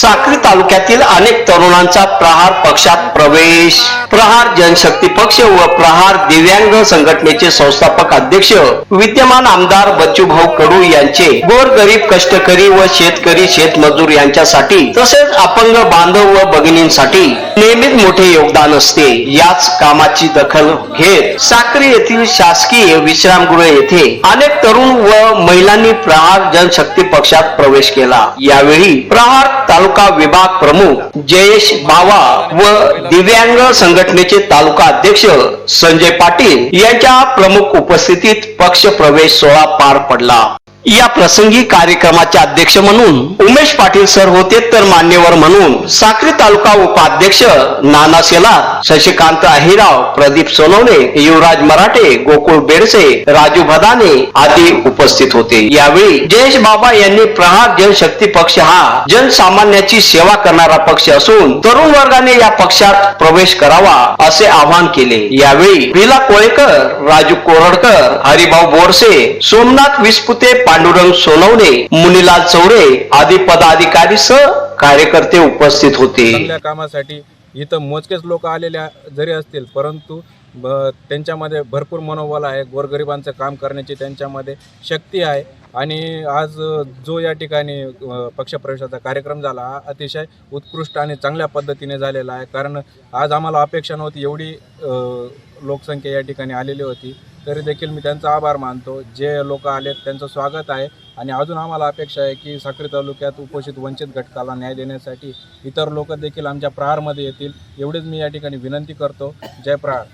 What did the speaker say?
साक्री तालुक्यातील अनेक तरुणांचा प्रहार पक्षात प्रवेश. प्रहार जनशक्ती पक्ष व प्रहार दिव्यांग संघटनेचे संस्थापक अध्यक्ष विद्यमान आमदार बच्चूभाऊ कडू यांचे गोरगरीब कष्टकरी व शेतकरी शेतमजूर यांच्यासाठी तसेच अपंग बांधव व भगिनींसाठी नेहमीच मोठे योगदान असते. याच कामाची दखल घेत साक्री येथील शासकीय विश्रामगृह येथे अनेक तरुण व महिलांनी प्रहार जनशक्ती पक्षात प्रवेश केला. यावेळी प्रहार तालुका विभाग प्रमुख जयेश बावा व दिव्यांग संघटनेचे तालुका अध्यक्ष संजय पाटील यांच्या प्रमुख उपस्थितीत पक्ष प्रवेश सोहळा पार पडला. या प्रसंगी कार्यक्रमाचे अध्यक्ष म्हणून उमेश पाटील सर होते तर मान्यवर म्हणून साक्री तालुका उपाध्यक्ष नाना शेलार शशिकांत अहिराव प्रदीप सोनवणे युवराज मराठे गोकुळ बेडसे राजू भदाने आदी उपस्थित होते. यावेळी जयेश बाबा यांनी प्रहार जनशक्ती पक्ष हा जनसामान्याची सेवा करणारा पक्ष असून तरुण वर्गाने या पक्षात प्रवेश करावा असे आवाहन केले. यावेळी विला कोळेकर राजू कोरडकर हरिभाऊ बोरसे सोमनाथ विस्पुते पांडुरंग सोनवणे मुनीलाल चौरे आदी पदाधिकारी सह कार्यकर्ते उपस्थित होते. चांगल्या कामासाठी इथं मोजकेच लोक आलेल्या जरी असतील परंतु ब- त्यांच्यामध्ये भरपूर मनोबल आहे. गोरगरिबांचं काम करण्याची त्यांच्यामध्ये शक्ती आहे. आणि आज जो या ठिकाणी पक्षप्रवेशाचा कार्यक्रम झाला हा अतिशय उत्कृष्ट आणि चांगल्या पद्धतीने झालेला आहे. कारण आज आम्हाला अपेक्षा नव्हती एवढी लोकसंख्या या ठिकाणी आलेली होती. तरी देखील मी त्यांचा आभार मानतो. जे लोक आलेत त्यांचं स्वागत आहे. आणि अजून आम्हाला अपेक्षा आहे की साखरी तालुक्यात उपोषित वंचित घटकाला न्याय देण्यासाठी इतर लोक देखील आमच्या प्रहारमध्ये येतील. एवढीच मी या ठिकाणी विनंती करतो. जय प्रहार.